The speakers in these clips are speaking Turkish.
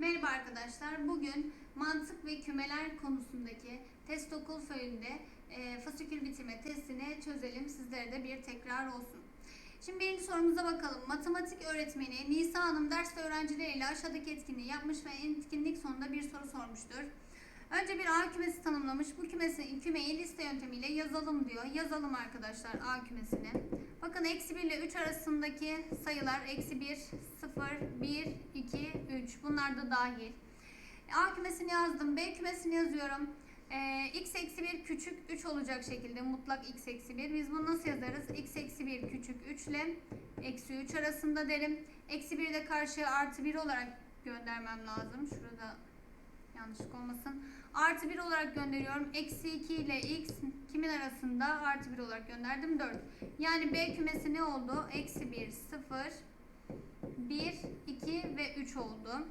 Merhaba arkadaşlar. Bugün mantık ve kümeler konusundaki test okul föyünde e, fasikül bitirme testini çözelim. Sizlere de bir tekrar olsun. Şimdi birinci sorumuza bakalım. Matematik öğretmeni Nisa Hanım ders öğrencileriyle aşağıdaki etkinliği yapmış ve etkinlik sonunda bir soru sormuştur. Önce bir A kümesi tanımlamış. Bu kümesi, kümeyi liste yöntemiyle yazalım diyor. Yazalım arkadaşlar A kümesini. Bakın eksi 1 ile 3 arasındaki sayılar eksi 1, 0, 1, 2, 3. Bunlar da dahil. A kümesini yazdım. B kümesini yazıyorum. Ee, x eksi 1 küçük 3 olacak şekilde mutlak x eksi 1. Biz bunu nasıl yazarız? x eksi 1 küçük 3 ile eksi 3 arasında derim. Eksi 1 de karşıya artı 1 olarak göndermem lazım. Şurada yanlışlık olmasın. Artı 1 olarak gönderiyorum. Eksi 2 ile x kimin arasında? Artı 1 olarak gönderdim 4. Yani B kümesi ne oldu? Eksi 1, 0, 1, 2 ve 3 oldu.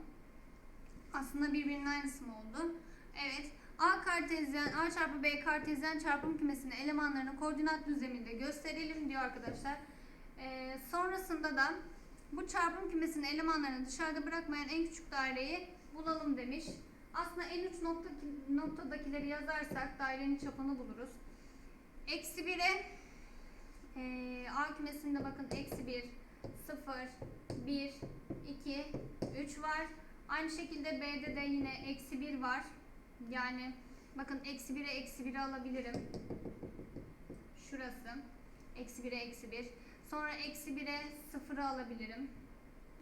Aslında birbirinin aynısı mı oldu? Evet. A kartezyen, A çarpı B kartezyen çarpım kümesinin elemanlarını koordinat düzleminde gösterelim diyor arkadaşlar. Ee, sonrasında da bu çarpım kümesinin elemanlarını dışarıda bırakmayan en küçük daireyi bulalım demiş. Aslında en uç nokta, noktadakileri yazarsak dairenin çapını buluruz. Eksi 1'e e, A kümesinde bakın eksi 1, 0, 1, 2, 3 var. Aynı şekilde B'de de yine eksi 1 var. Yani bakın eksi 1'e eksi 1'i alabilirim. Şurası. Eksi 1'e eksi 1. Sonra eksi 1'e 0'ı alabilirim.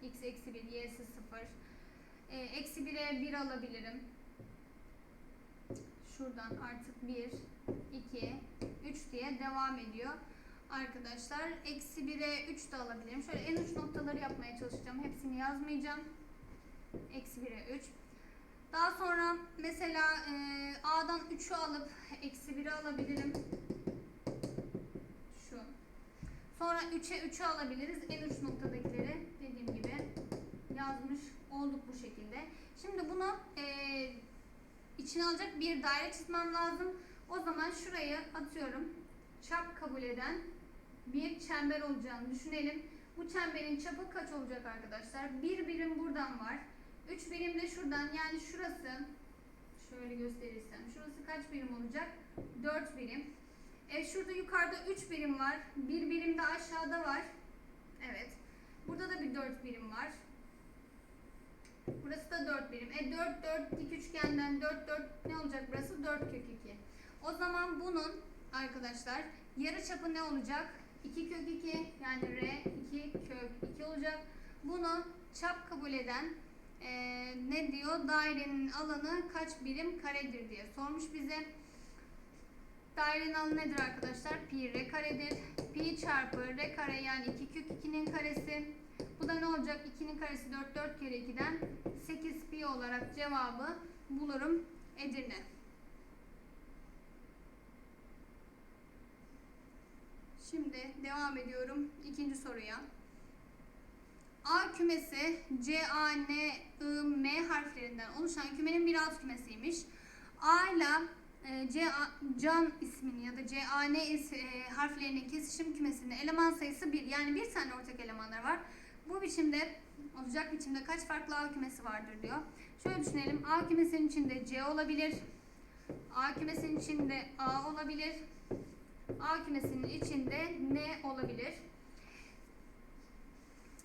X eksi 1, y'si 0. E, eksi 1'e 1 alabilirim. Şuradan artık 1, 2, 3 diye devam ediyor. Arkadaşlar eksi 1'e 3 de alabilirim. Şöyle en uç noktaları yapmaya çalışacağım. Hepsini yazmayacağım. Eksi 1'e 3. Daha sonra mesela e, A'dan 3'ü alıp eksi 1'i alabilirim. Şu. Sonra 3'e 3'ü alabiliriz. En uç noktadakileri dediğim gibi yazmış olduk bu şekilde. Şimdi bunu e, içine alacak bir daire çizmem lazım. O zaman şurayı atıyorum. Çap kabul eden bir çember olacağını düşünelim. Bu çemberin çapı kaç olacak arkadaşlar? Bir birim buradan var. 3 birim de şuradan yani şurası şöyle gösterirsem şurası kaç birim olacak? 4 birim. E şurada yukarıda 3 birim var. Bir birim de aşağıda var. Evet. Burada da bir 4 birim var. Burası da 4 birim. E 4 4 dik üçgenden 4 4 ne olacak burası? 4 kök 2. O zaman bunun arkadaşlar yarı çapı ne olacak? 2 kök 2 yani R 2 kök 2 olacak. Bunu çap kabul eden e, ne diyor? Dairenin alanı kaç birim karedir diye sormuş bize. Dairenin alanı nedir arkadaşlar? Pi r karedir. Pi çarpı r kare yani 2 kök 2'nin karesi. Bu da ne olacak? 2'nin karesi 4, 4 kere 2'den 8 pi olarak cevabı bulurum Edirne. Şimdi devam ediyorum ikinci soruya. A kümesi C, A, N, I, M harflerinden oluşan kümenin bir alt kümesiymiş. A ile e, C, A, Can ismini ya da C, A, N e, harflerinin kesişim kümesinde eleman sayısı 1. Yani bir tane ortak elemanlar var. Bu biçimde olacak biçimde kaç farklı A kümesi vardır diyor. Şöyle düşünelim. A kümesinin içinde C olabilir. A kümesinin içinde A olabilir. A kümesinin içinde N olabilir.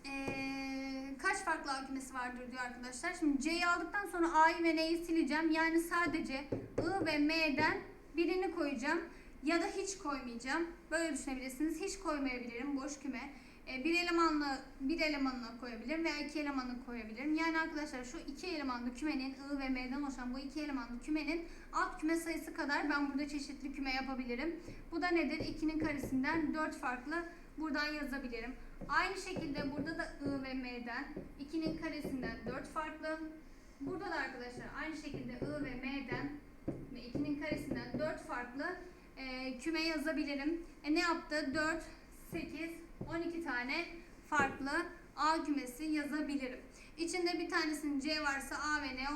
Ee, kaç farklı A kümesi vardır diyor arkadaşlar. Şimdi C'yi aldıktan sonra A'yı ve N'yi sileceğim. Yani sadece I ve M'den birini koyacağım. Ya da hiç koymayacağım. Böyle düşünebilirsiniz. Hiç koymayabilirim boş küme. Ee, bir elemanlı bir elemanına koyabilirim veya iki elemanını koyabilirim. Yani arkadaşlar şu iki elemanlı kümenin I ve M'den oluşan bu iki elemanlı kümenin alt küme sayısı kadar ben burada çeşitli küme yapabilirim. Bu da nedir? 2'nin karesinden 4 farklı buradan yazabilirim. Aynı şekilde burada da I ve M'den 2'nin karesinden 4 farklı. Burada da arkadaşlar aynı şekilde I ve M'den ve 2'nin karesinden 4 farklı e, küme yazabilirim. E ne yaptı? 4, 8, 12 tane farklı A kümesi yazabilirim. İçinde bir tanesinin C varsa A ve N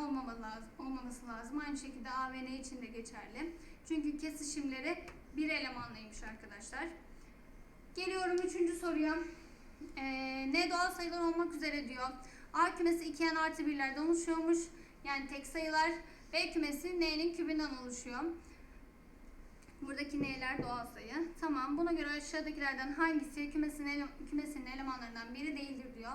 olmaması lazım. Aynı şekilde A ve N için de geçerli. Çünkü kesişimleri bir elemanlıymış arkadaşlar. Geliyorum üçüncü soruya. Ee, ne doğal sayılar olmak üzere diyor. A kümesi 2n artı 1'lerden oluşuyormuş. Yani tek sayılar. B kümesi n'nin kübünden oluşuyor. Buradaki n'ler doğal sayı. Tamam. Buna göre aşağıdakilerden hangisi kümesinin, ele, kümesinin elemanlarından biri değildir diyor.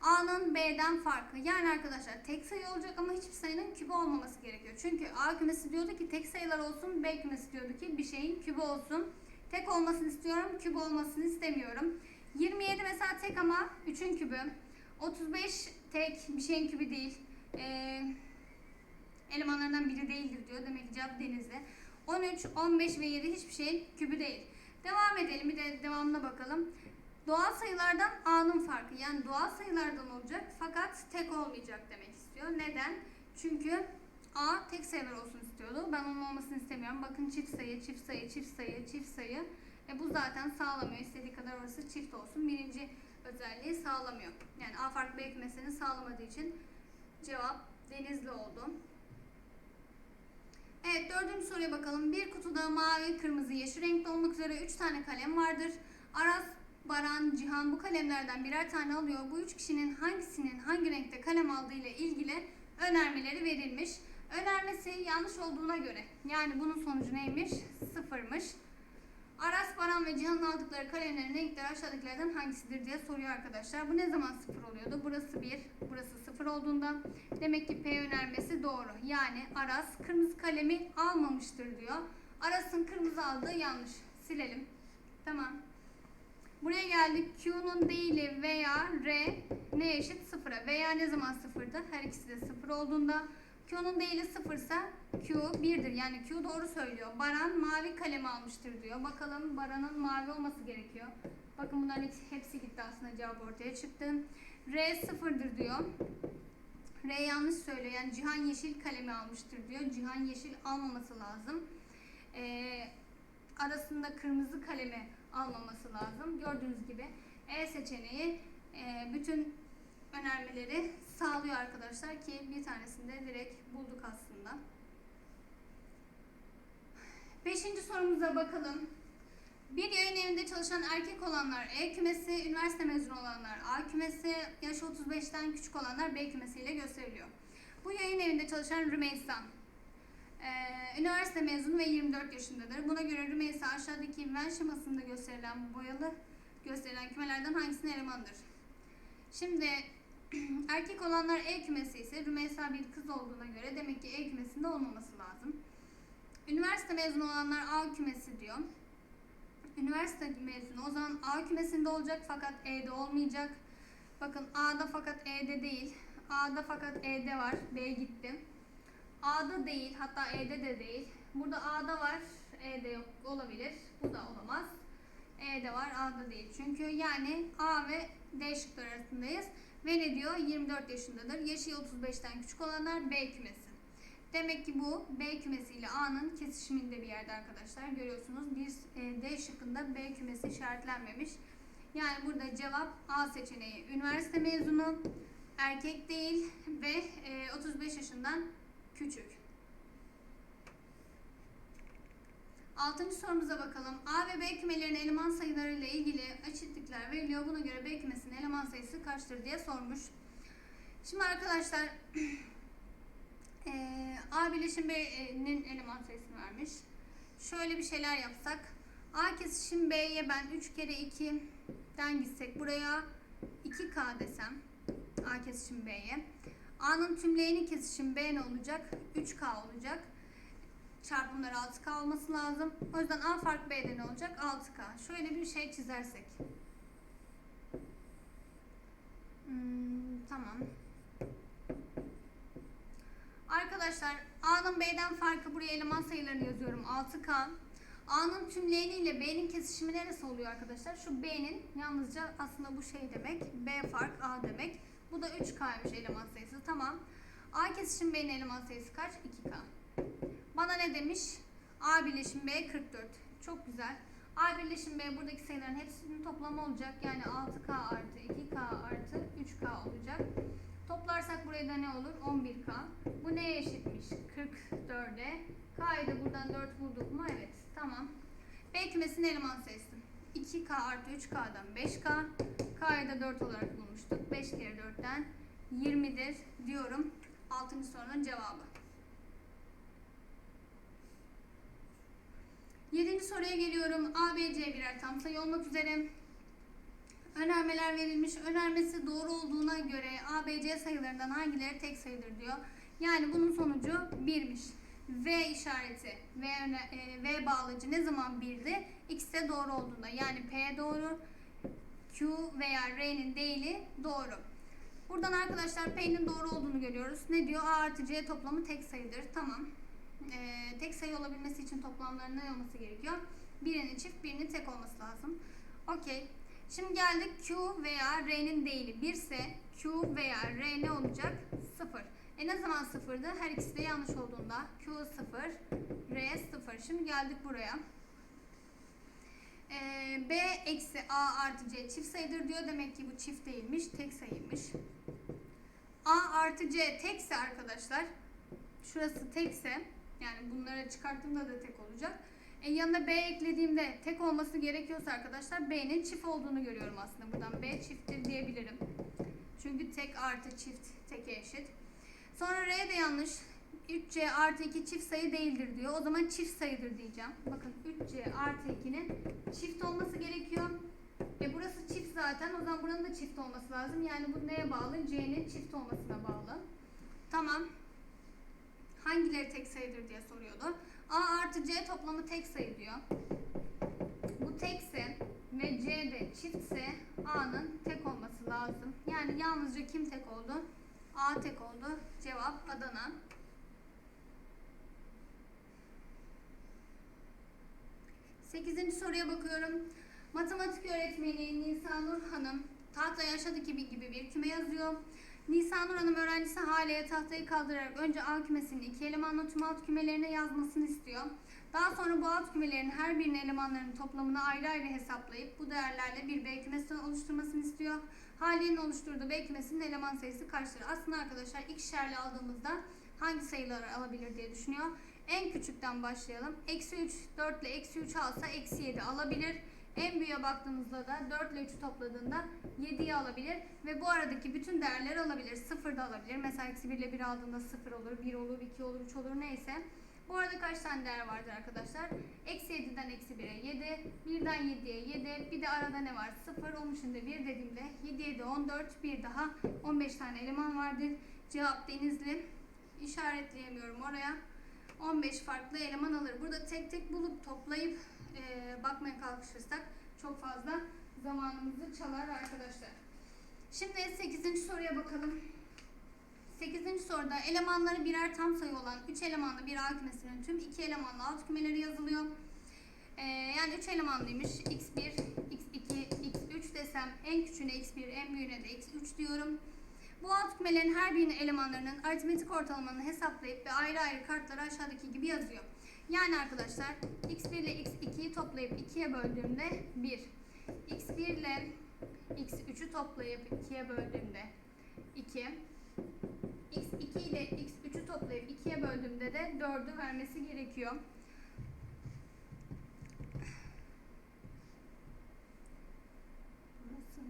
A'nın B'den farkı. Yani arkadaşlar tek sayı olacak ama hiçbir sayının kübü olmaması gerekiyor. Çünkü A kümesi diyordu ki tek sayılar olsun. B kümesi diyordu ki bir şeyin kübü olsun. Tek olmasını istiyorum. Kübü olmasını istemiyorum. 27 mesela tek ama 3'ün kübü. 35 tek bir şeyin kübü değil. Ee, elemanlarından biri değildir diyor. Demek ki cevap denizli. 13, 15 ve 7 hiçbir şeyin kübü değil. Devam edelim. Bir de devamına bakalım. Doğal sayılardan A'nın farkı. Yani doğal sayılardan olacak fakat tek olmayacak demek istiyor. Neden? Çünkü A tek sayılar olsun istiyordu. Ben onun olmasını istemiyorum. Bakın çift sayı, çift sayı, çift sayı, çift sayı. E bu zaten sağlamıyor. İstediği kadar orası çift olsun. Birinci özelliği sağlamıyor. Yani A fark B kümesini sağlamadığı için cevap denizli oldu. Evet dördüncü soruya bakalım. Bir kutuda mavi, kırmızı, yeşil renkli olmak üzere üç tane kalem vardır. Aras, Baran, Cihan bu kalemlerden birer tane alıyor. Bu üç kişinin hangisinin hangi renkte kalem aldığı ile ilgili önermeleri verilmiş. Önermesi yanlış olduğuna göre yani bunun sonucu neymiş? Sıfırmış. Aras, Baran ve Cihan'ın aldıkları kalemlerin renkleri aşağıdakilerden hangisidir diye soruyor arkadaşlar. Bu ne zaman sıfır oluyordu? Burası 1, burası sıfır olduğunda. Demek ki P önermesi doğru. Yani Aras kırmızı kalemi almamıştır diyor. Aras'ın kırmızı aldığı yanlış. Silelim. Tamam. Buraya geldik. Q'nun değili veya R ne eşit? Sıfıra. Veya ne zaman sıfırdı? Her ikisi de sıfır olduğunda. Q'nun değili sıfırsa Q 1'dir. Yani Q doğru söylüyor. Baran mavi kalemi almıştır diyor. Bakalım Baran'ın mavi olması gerekiyor. Bakın bunların hepsi gitti aslında cevap ortaya çıktı. R sıfırdır diyor. R yanlış söylüyor. Yani Cihan yeşil kalemi almıştır diyor. Cihan yeşil almaması lazım. Ee, arasında kırmızı kalemi almaması lazım. Gördüğünüz gibi E seçeneği e, bütün önermeleri sağlıyor arkadaşlar ki bir tanesinde direkt bulduk aslında. Beşinci sorumuza bakalım. Bir yayın evinde çalışan erkek olanlar E kümesi, üniversite mezunu olanlar A kümesi, yaşı 35'ten küçük olanlar B kümesiyle gösteriliyor. Bu yayın evinde çalışan Rümeysa, ee, üniversite mezunu ve 24 yaşındadır. Buna göre Rümeysa aşağıdaki Venn şemasında gösterilen boyalı gösterilen kümelerden hangisinin elemanıdır? Şimdi erkek olanlar E kümesi ise Rümeysa bir kız olduğuna göre demek ki E kümesinde olmaması lazım. Üniversite mezunu olanlar A kümesi diyor. Üniversite mezunu o zaman A kümesinde olacak fakat E'de olmayacak. Bakın A'da fakat E'de değil. A'da fakat E'de var. B gitti. A'da değil hatta E'de de değil. Burada A'da var E'de yok olabilir. Bu da olamaz. E'de var A'da değil. Çünkü yani A ve D şıkları arasındayız. Ve ne diyor? 24 yaşındadır. Yaşı 35'ten küçük olanlar B kümesi. Demek ki bu B kümesi ile A'nın kesişiminde bir yerde arkadaşlar. Görüyorsunuz bir e, D şıkkında B kümesi işaretlenmemiş. Yani burada cevap A seçeneği. Üniversite mezunu, erkek değil ve e, 35 yaşından küçük. Altıncı sorumuza bakalım. A ve B kümelerinin eleman sayıları ile ilgili eşitlikler veriliyor. Buna göre B kümesinin eleman sayısı kaçtır diye sormuş. Şimdi arkadaşlar eee, A birleşim B'nin eleman sayısını vermiş. Şöyle bir şeyler yapsak. A kesişim B'ye ben 3 kere 2'den gitsek buraya 2K desem. A kesişim B'ye. A'nın tümleyeni kesişim B ne olacak? 3K olacak. Çarpımları 6K olması lazım. O yüzden A fark B'de ne olacak? 6K. Şöyle bir şey çizersek. Hmm, tamam. Arkadaşlar A'nın B'den farkı buraya eleman sayılarını yazıyorum. 6K. A'nın tümleyeni ile B'nin kesişimi neresi oluyor arkadaşlar? Şu B'nin yalnızca aslında bu şey demek. B fark A demek. Bu da 3K'ymış eleman sayısı. Tamam. A kesişim B'nin eleman sayısı kaç? 2K. Bana ne demiş? A birleşim B 44. Çok güzel. A birleşim B buradaki sayıların hepsinin toplamı olacak. Yani 6K artı 2K artı 3K olacak. Toplarsak buraya da ne olur? 11K. Bu neye eşitmiş? 44'e. K'yı da buradan 4 bulduk mu? Evet. Tamam. B kümesinin eleman sayısı. 2K artı 3K'dan 5K. K'yı da 4 olarak bulmuştuk. 5 kere 4'ten 20'dir diyorum. 6. sorunun cevabı. 7. soruya geliyorum. A, B, C birer tam sayı olmak üzere. Önermeler verilmiş. Önermesi doğru olduğuna göre A, B, C sayılarından hangileri tek sayıdır diyor. Yani bunun sonucu 1'miş. V işareti, V, e, v bağlacı ne zaman 1'di? X doğru olduğunda. Yani P doğru, Q veya R'nin değili doğru. Buradan arkadaşlar P'nin doğru olduğunu görüyoruz. Ne diyor? A artı C toplamı tek sayıdır. Tamam. Ee, tek sayı olabilmesi için toplamların ne olması gerekiyor? Birinin çift, birinin tek olması lazım. Okey. Şimdi geldik Q veya R'nin değili 1 ise Q veya R ne olacak? 0. E ne zaman sıfırdı? Her ikisi de yanlış olduğunda. Q 0, R 0. Şimdi geldik buraya. Ee, B eksi A artı C çift sayıdır diyor. Demek ki bu çift değilmiş, tek sayıymış. A artı C tekse arkadaşlar, şurası tekse, yani bunları çıkarttığımda da tek olacak. E, yanına B eklediğimde tek olması gerekiyorsa arkadaşlar B'nin çift olduğunu görüyorum aslında. Buradan B çifttir diyebilirim. Çünkü tek artı çift teke eşit. Sonra R de yanlış. 3C artı 2 çift sayı değildir diyor. O zaman çift sayıdır diyeceğim. Bakın 3C artı 2'nin çift olması gerekiyor. E burası çift zaten. O zaman buranın da çift olması lazım. Yani bu neye bağlı? C'nin çift olmasına bağlı. Tamam. Hangileri tek sayıdır diye soruyordu. A artı C toplamı tek sayı diyor. Bu tekse ve C de çiftse A'nın tek olması lazım. Yani yalnızca kim tek oldu? A tek oldu. Cevap Adana. Sekizinci soruya bakıyorum. Matematik öğretmeni Nisanur Hanım tahtaya aşağıdaki gibi bir küme yazıyor. Nisanur Hanım öğrencisi Hale'ye tahtayı kaldırarak önce A kümesinin iki elemanla tüm alt kümelerine yazmasını istiyor. Daha sonra bu alt kümelerin her birinin elemanlarının toplamını ayrı ayrı hesaplayıp bu değerlerle bir B kümesi oluşturmasını istiyor. Hale'nin oluşturduğu B kümesinin eleman sayısı kaçtır? Aslında arkadaşlar ikişerli aldığımızda hangi sayıları alabilir diye düşünüyor. En küçükten başlayalım. Eksi 3, 4 ile eksi 3 alsa eksi 7 alabilir. En büyüğe baktığımızda da 4 ile 3'ü topladığında 7'yi alabilir. Ve bu aradaki bütün değerleri alabilir. 0 da alabilir. Mesela eksi 1 ile 1 aldığında 0 olur, 1 olur, 2 olur, 3 olur neyse. Bu arada kaç tane değer vardır arkadaşlar? Eksi 7'den eksi 1'e 7, 1'den 7'ye 7, bir de arada ne var? 0, onun içinde 1 dediğimde 7, 7, 14, bir daha 15 tane eleman vardır. Cevap Denizli. İşaretleyemiyorum oraya. 15 farklı eleman alır. Burada tek tek bulup toplayıp e, bakmaya kalkışırsak çok fazla zamanımızı çalar arkadaşlar. Şimdi 8. soruya bakalım. 8. soruda elemanları birer tam sayı olan 3 elemanlı bir A kümesinin tüm 2 elemanlı alt kümeleri yazılıyor. Ee, yani 3 elemanlıymış. x1, x2, x3 desem en küçüğüne x1, en büyüğüne de x3 diyorum. Bu alt kümelerin her birinin elemanlarının aritmetik ortalamanı hesaplayıp ve ayrı ayrı kartları aşağıdaki gibi yazıyor. Yani arkadaşlar x1 ile x2'yi toplayıp 2'ye böldüğümde 1. x1 ile x3'ü toplayıp 2'ye böldüğümde 2. x2 ile x3'ü toplayıp 2'ye böldüğümde de 4'ü vermesi gerekiyor. Burası.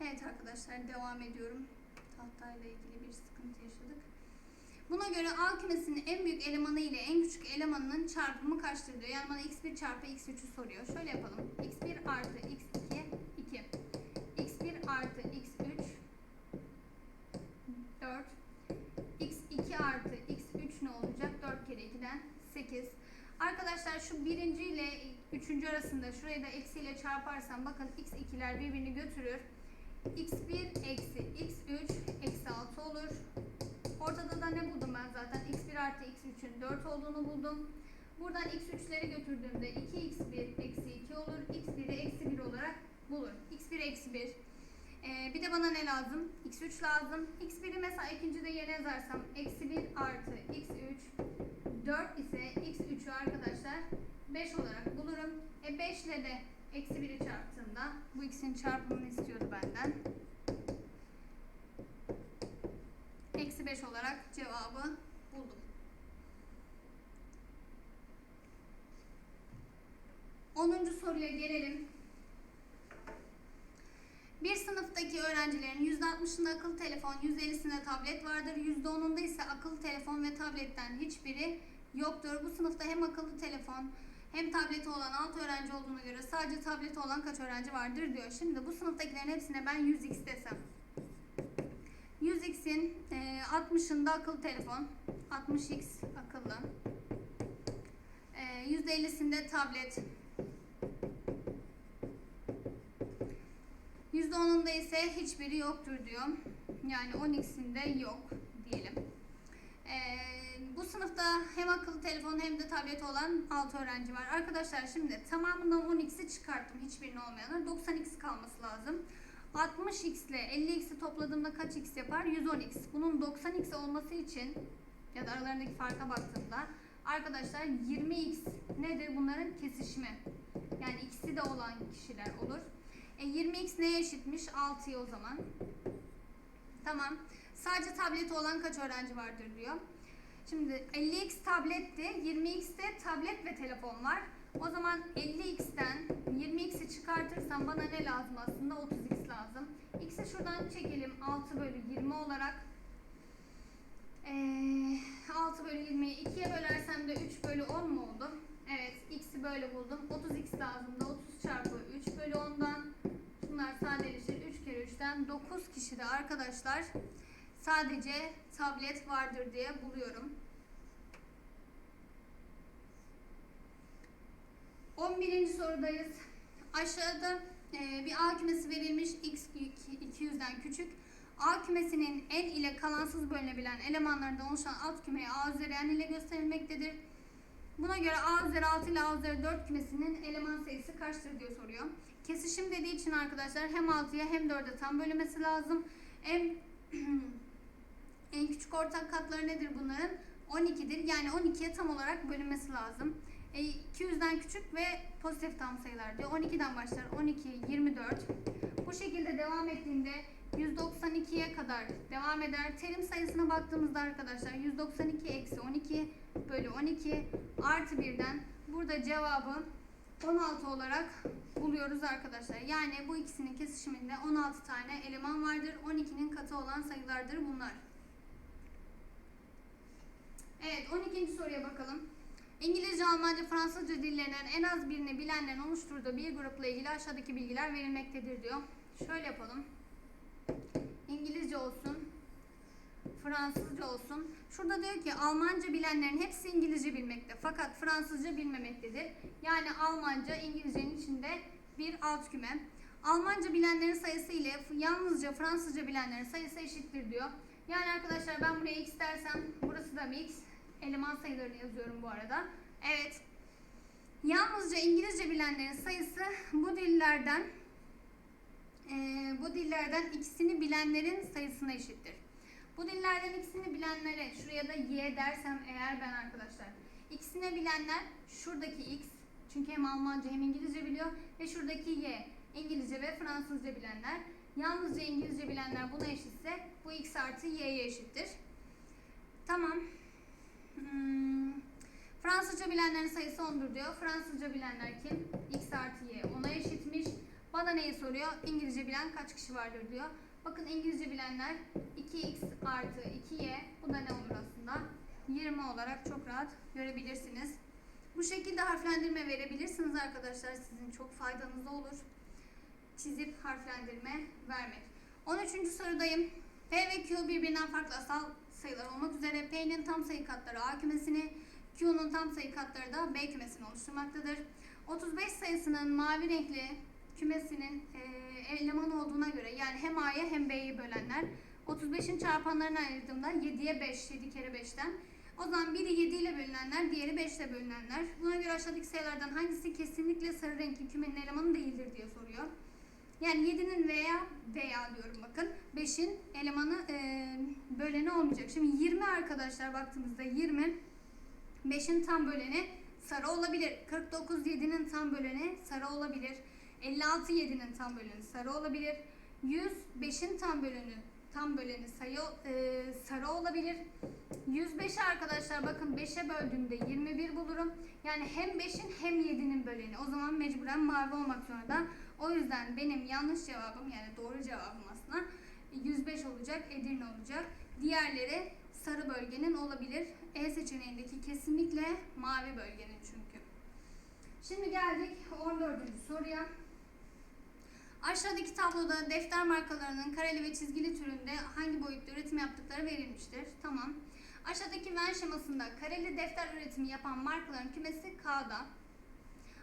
Evet arkadaşlar devam ediyorum. Tahtayla ilgili bir sıkıntı yaşadık. Buna göre A en büyük elemanı ile en küçük elemanının çarpımı kaçtır diyor. Yani bana x1 çarpı x3'ü soruyor. Şöyle yapalım. x1 artı x2 2. x1 artı x3 4. x2 artı x3 ne olacak? 4 kere 2'den 8. Arkadaşlar şu birinci ile üçüncü arasında şurayı da eksiyle çarparsam bakın x2'ler birbirini götürür. X1 eksi x3 eksi 6 olur. Ortada da ne buldum ben zaten? x1 artı x3'ün 4 olduğunu buldum. Buradan x3'leri götürdüğümde 2x1 eksi 2 olur. x1'i eksi 1 olarak bulur. x1 eksi 1. Ee, bir de bana ne lazım? x3 lazım. x1'i mesela ikincide yerine yazarsam eksi 1 artı x3 4 ise x3'ü arkadaşlar 5 olarak bulurum. E 5 ile de Eksi 1'i çarptığımda bu ikisinin çarpımını istiyordu benden. Eksi 5 olarak cevabı buldum. Onuncu soruya gelelim. Bir sınıftaki öğrencilerin %60'ında akıllı telefon, %50'sinde tablet vardır. %10'unda ise akıllı telefon ve tabletten hiçbiri yoktur. Bu sınıfta hem akıllı telefon, hem tableti olan 6 öğrenci olduğuna göre sadece tableti olan kaç öğrenci vardır diyor. Şimdi bu sınıftakilerin hepsine ben 100x desem. 100x'in e, 60'ında akıllı telefon, 60x akıllı. E, %50'sinde tablet, %10'unda ise hiçbiri yoktur diyor. Yani 10x'inde yok diyelim. Ee, bu sınıfta hem akıllı telefon hem de tablet olan 6 öğrenci var. Arkadaşlar şimdi tamamından 10x'i çıkarttım hiçbirinin olmayanlar. 90x kalması lazım. 60x ile 50x'i topladığımda kaç x yapar? 110x. Bunun 90x olması için ya da aralarındaki farka baktığımda arkadaşlar 20x nedir? Bunların kesişimi. Yani ikisi de olan kişiler olur. E 20x neye eşitmiş? 6'ya o zaman. Tamam. Sadece tableti olan kaç öğrenci vardır diyor. Şimdi 50x tabletti, 20x'te tablet ve telefon var. O zaman 50x'ten 20x'i çıkartırsam bana ne lazım aslında? 30x lazım. X'i şuradan çekelim 6 bölü 20 olarak. Ee, 6 bölü 20'yi 2'ye bölersem de 3 bölü 10 mu oldu? Evet, x'i böyle buldum. 30x lazım da 30 çarpı 3 bölü 10'dan. Bunlar sadeleşir. 3 kere 3'ten 9 kişi de arkadaşlar sadece tablet vardır diye buluyorum. 11. sorudayız. Aşağıda e, bir A kümesi verilmiş x 200'den küçük. A kümesinin en ile kalansız bölünebilen elemanlarından oluşan alt kümeye A üzeri n ile gösterilmektedir. Buna göre A üzeri 6 ile A üzeri 4 kümesinin eleman sayısı kaçtır diye soruyor. Kesişim dediği için arkadaşlar hem 6'ya hem 4'e tam bölünmesi lazım. En, en küçük ortak katları nedir bunların? 12'dir. Yani 12'ye tam olarak bölünmesi lazım. E, 200'den küçük ve pozitif tam sayılar diyor. 12'den başlar. 12, 24. Bu şekilde devam ettiğinde 192'ye kadar devam eder. Terim sayısına baktığımızda arkadaşlar 192 eksi 12 bölü 12 artı 1'den burada cevabı 16 olarak buluyoruz arkadaşlar. Yani bu ikisinin kesişiminde 16 tane eleman vardır. 12'nin katı olan sayılardır bunlar. Evet 12. soruya bakalım. İngilizce, Almanca, Fransızca dillerinden en az birini bilenlerin oluşturduğu bir grupla ilgili aşağıdaki bilgiler verilmektedir diyor. Şöyle yapalım. İngilizce olsun, Fransızca olsun. Şurada diyor ki Almanca bilenlerin hepsi İngilizce bilmekte fakat Fransızca bilmemektedir. Yani Almanca İngilizcenin içinde bir alt küme. Almanca bilenlerin sayısı ile yalnızca Fransızca bilenlerin sayısı eşittir diyor. Yani arkadaşlar ben buraya x dersem burası da bir x. Eleman sayılarını yazıyorum bu arada. Evet. Yalnızca İngilizce bilenlerin sayısı bu dillerden e, bu dillerden ikisini bilenlerin sayısına eşittir. Bu dillerden ikisini bilenlere şuraya da y dersem eğer ben arkadaşlar. İkisini bilenler şuradaki x çünkü hem Almanca hem İngilizce biliyor ve şuradaki y İngilizce ve Fransızca bilenler. Yalnızca İngilizce bilenler buna eşitse bu x artı y'ye eşittir. Tamam. Hmm. Fransızca bilenlerin sayısı 10'dur diyor. Fransızca bilenler kim? x artı y ona eşitmiş. Bana neyi soruyor? İngilizce bilen kaç kişi vardır diyor. Bakın İngilizce bilenler 2x artı 2y. Bu da ne olur aslında? 20 olarak çok rahat görebilirsiniz. Bu şekilde harflendirme verebilirsiniz arkadaşlar. Sizin çok faydanıza olur. Çizip harflendirme vermek. 13. sorudayım. P ve Q birbirinden farklı asal sayılar olmak üzere P'nin tam sayı katları A kümesini, Q'nun tam sayı katları da B kümesini oluşturmaktadır. 35 sayısının mavi renkli kümesinin e, eleman olduğuna göre yani hem A'ya hem B'yi bölenler 35'in çarpanlarını ayırdığımda 7'ye 5, 7 kere 5'ten. O zaman biri 7 ile bölünenler, diğeri 5 ile bölünenler. Buna göre aşağıdaki sayılardan hangisi kesinlikle sarı renkli kümenin elemanı değildir diye soruyor. Yani 7'nin veya veya diyorum bakın. 5'in elemanı e, böleni olmayacak. Şimdi 20 arkadaşlar baktığımızda 20 5'in tam böleni sarı olabilir. 49 7'nin tam böleni sarı olabilir. 56 7'nin tam böleni sarı olabilir. 100 5'in tam böleni tam böleni sayı e, sarı olabilir. 105 arkadaşlar bakın 5'e böldüğümde 21 bulurum. Yani hem 5'in hem 7'nin böleni. O zaman mecburen mavi olmak zorunda. O yüzden benim yanlış cevabım yani doğru cevabım aslında 105 olacak, Edirne olacak. Diğerleri sarı bölgenin olabilir. E seçeneğindeki kesinlikle mavi bölgenin çünkü. Şimdi geldik 14. soruya. Aşağıdaki tabloda defter markalarının kareli ve çizgili türünde hangi boyutta üretim yaptıkları verilmiştir. Tamam. Aşağıdaki Venn şemasında kareli defter üretimi yapan markaların kümesi K'da.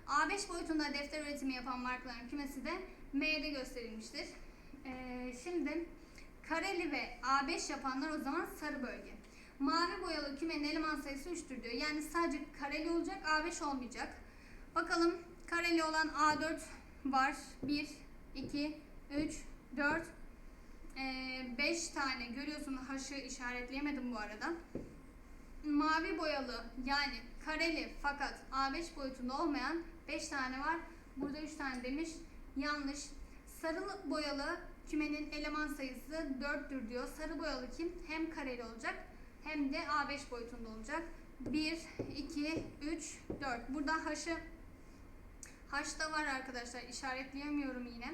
A5 boyutunda defter üretimi yapan markaların kümesi de M'de gösterilmiştir. Ee, şimdi kareli ve A5 yapanlar o zaman sarı bölge. Mavi boyalı kümenin eleman sayısı 3'tür diyor. Yani sadece kareli olacak, A5 olmayacak. Bakalım kareli olan A4 var. 1, 2, 3, 4, 5 tane görüyorsun haşı işaretleyemedim bu arada. Mavi boyalı yani kareli fakat A5 boyutunda olmayan 5 tane var. Burada 3 tane demiş. Yanlış. Sarı boyalı kümenin eleman sayısı 4'tür diyor. Sarı boyalı kim? Hem kareli olacak hem de A5 boyutunda olacak. 1, 2, 3, 4. Burada haşı haşta var arkadaşlar. İşaretleyemiyorum yine.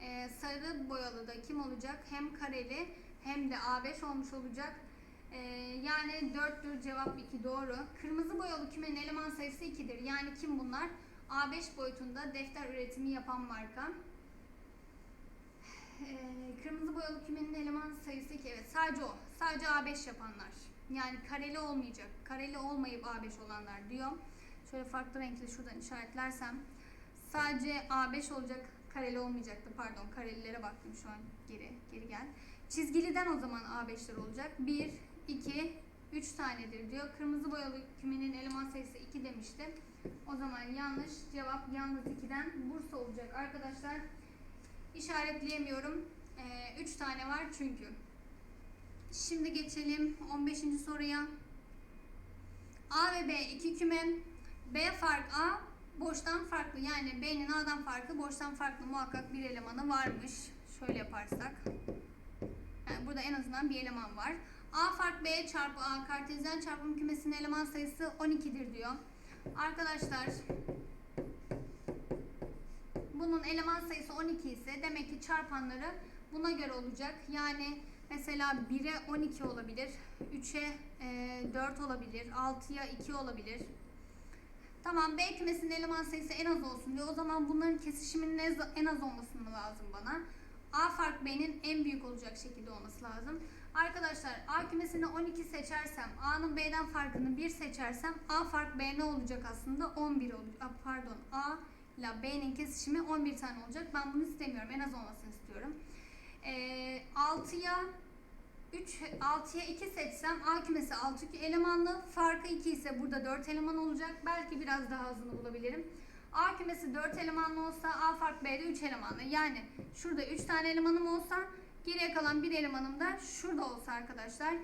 Ee, sarı boyalı da kim olacak? Hem kareli hem de A5 olmuş olacak. Ee, yani 4'tür cevap 2 doğru. Kırmızı boyalı kümenin eleman sayısı 2'dir. Yani kim bunlar? A5 boyutunda defter üretimi yapan marka. Ee, kırmızı boyalı kümenin eleman sayısı 2. Evet sadece o. Sadece A5 yapanlar. Yani kareli olmayacak. Kareli olmayıp A5 olanlar diyor. Şöyle farklı renkli şuradan işaretlersem. Sadece A5 olacak. Kareli olmayacaktı. Pardon karelilere baktım şu an. Geri, geri gel. Çizgiliden o zaman A5'ler olacak. 1, 2, 3 tanedir diyor. Kırmızı boyalı kümenin eleman sayısı 2 demişti. O zaman yanlış. Cevap yalnız 2'den Bursa olacak arkadaşlar. İşaretleyemiyorum. 3 ee, tane var çünkü. Şimdi geçelim 15. soruya. A ve B iki küme. B fark A boştan farklı. Yani B'nin A'dan farkı boştan farklı muhakkak bir elemanı varmış. Şöyle yaparsak. Yani burada en azından bir eleman var. A fark B çarpı A kartezyen çarpım kümesinin eleman sayısı 12'dir diyor. Arkadaşlar bunun eleman sayısı 12 ise demek ki çarpanları buna göre olacak. Yani mesela 1'e 12 olabilir, 3'e e, 4 olabilir, 6'ya 2 olabilir. Tamam B kümesinin eleman sayısı en az olsun diyor. O zaman bunların kesişiminin en az olmasını lazım bana. A fark B'nin en büyük olacak şekilde olması lazım. Arkadaşlar A kümesini 12 seçersem, A'nın B'den farkını 1 seçersem A fark B ne olacak aslında? 11 olacak. Pardon A ile B'nin kesişimi 11 tane olacak. Ben bunu istemiyorum. En az olmasını istiyorum. E, 6'ya 3 6'ya 2 seçsem A kümesi 6 elemanlı. Farkı 2 ise burada 4 eleman olacak. Belki biraz daha azını bulabilirim. A kümesi 4 elemanlı olsa A fark B'de 3 elemanlı. Yani şurada 3 tane elemanım olsa geriye kalan bir elemanım da şurada olsa arkadaşlar.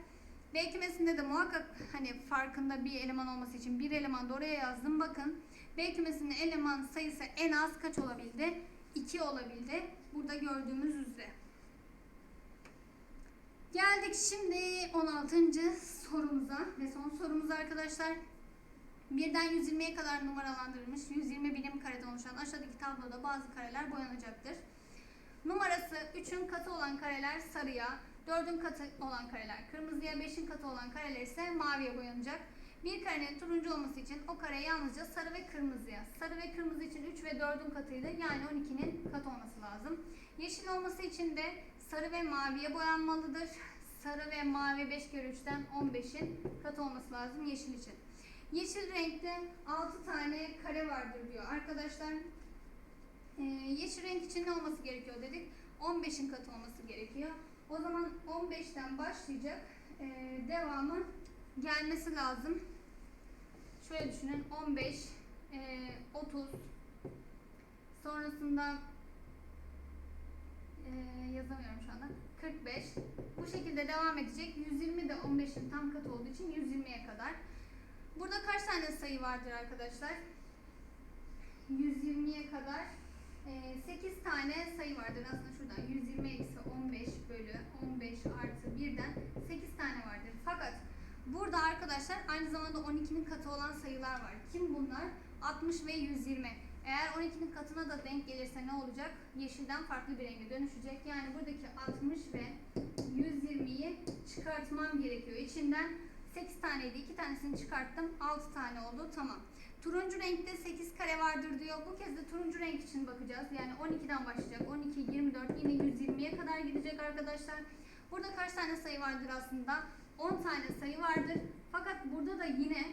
B de muhakkak hani farkında bir eleman olması için bir eleman da oraya yazdım. Bakın B eleman sayısı en az kaç olabildi? 2 olabildi. Burada gördüğümüz üzere. Geldik şimdi 16. sorumuza ve son sorumuz arkadaşlar. Birden 120'ye kadar numaralandırılmış 120 birim kareden oluşan aşağıdaki tabloda bazı kareler boyanacaktır. Numarası 3'ün katı olan kareler sarıya, 4'ün katı olan kareler kırmızıya, 5'in katı olan kareler ise maviye boyanacak. Bir karenin turuncu olması için o kare yalnızca sarı ve kırmızıya. Sarı ve kırmızı için 3 ve 4'ün katıydı. Yani 12'nin katı olması lazım. Yeşil olması için de sarı ve maviye boyanmalıdır. Sarı ve mavi 5 kere 3'ten 15'in katı olması lazım yeşil için. Yeşil renkte 6 tane kare vardır diyor arkadaşlar. Ee, yeşil renk için ne olması gerekiyor dedik. 15'in katı olması gerekiyor. O zaman 15'ten başlayacak. Ee, devamı gelmesi lazım. Şöyle düşünün 15, e, 30, sonrasında e, yazamıyorum şu anda. 45. Bu şekilde devam edecek. 120 de 15'in tam katı olduğu için 120'ye kadar. Burada kaç tane sayı vardır arkadaşlar? 120'ye kadar 8 tane sayı vardır. Aslında şuradan 120 eksi 15 bölü 15 artı 1'den 8 tane vardır. Fakat Burada arkadaşlar aynı zamanda 12'nin katı olan sayılar var. Kim bunlar? 60 ve 120. Eğer 12'nin katına da denk gelirse ne olacak? Yeşilden farklı bir renge dönüşecek. Yani buradaki 60 ve 120'yi çıkartmam gerekiyor. İçinden 8 taneydi. 2 tanesini çıkarttım. 6 tane oldu. Tamam. Turuncu renkte 8 kare vardır diyor. Bu kez de turuncu renk için bakacağız. Yani 12'den başlayacak. 12, 24 yine 120'ye kadar gidecek arkadaşlar. Burada kaç tane sayı vardır aslında? 10 tane sayı vardır. Fakat burada da yine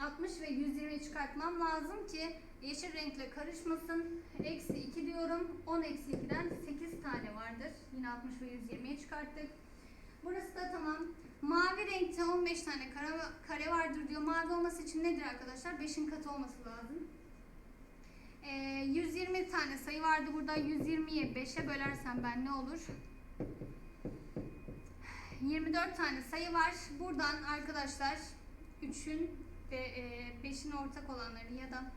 60 ve 120'yi çıkartmam lazım ki yeşil renkle karışmasın. Eksi 2 diyorum. 10 eksi 2'den 8 tane vardır. Yine 60 ve 120'ye çıkarttık. Burası da tamam. Mavi renkte 15 tane kare, kare vardır diyor. Mavi olması için nedir arkadaşlar? 5'in katı olması lazım. Ee, 120 tane sayı vardı burada. 120'yi 5'e bölersem ben ne olur? 24 tane sayı var. Buradan arkadaşlar 3'ün ve 5'in ortak olanları ya da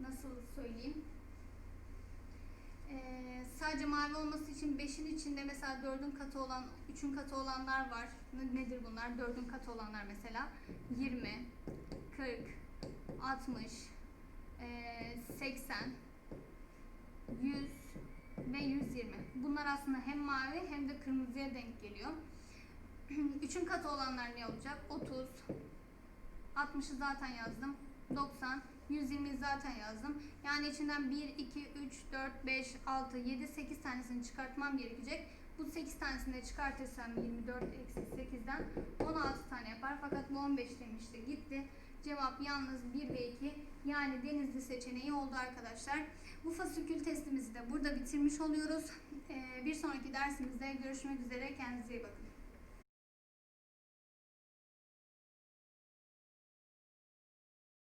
nasıl söyleyeyim? Ee, sadece mavi olması için 5'in içinde mesela 4'ün katı olan, 3'ün katı olanlar var. Ne- Nedir bunlar? 4'ün katı olanlar mesela 20, 40, 60, ee, 80, 100 ve 120. Bunlar aslında hem mavi hem de kırmızıya denk geliyor. 3'ün katı olanlar ne olacak? 30, 60'ı zaten yazdım. 90, 120 zaten yazdım. Yani içinden 1, 2, 3, 4, 5, 6, 7, 8 tanesini çıkartmam gerekecek. Bu 8 tanesini de çıkartırsam 24 eksi 8'den 16 tane yapar. Fakat bu 15 demişti gitti. Cevap yalnız 1 ve 2 yani denizli seçeneği oldu arkadaşlar. Bu fasikül testimizi de burada bitirmiş oluyoruz. Ee, bir sonraki dersimizde görüşmek üzere. Kendinize iyi bakın.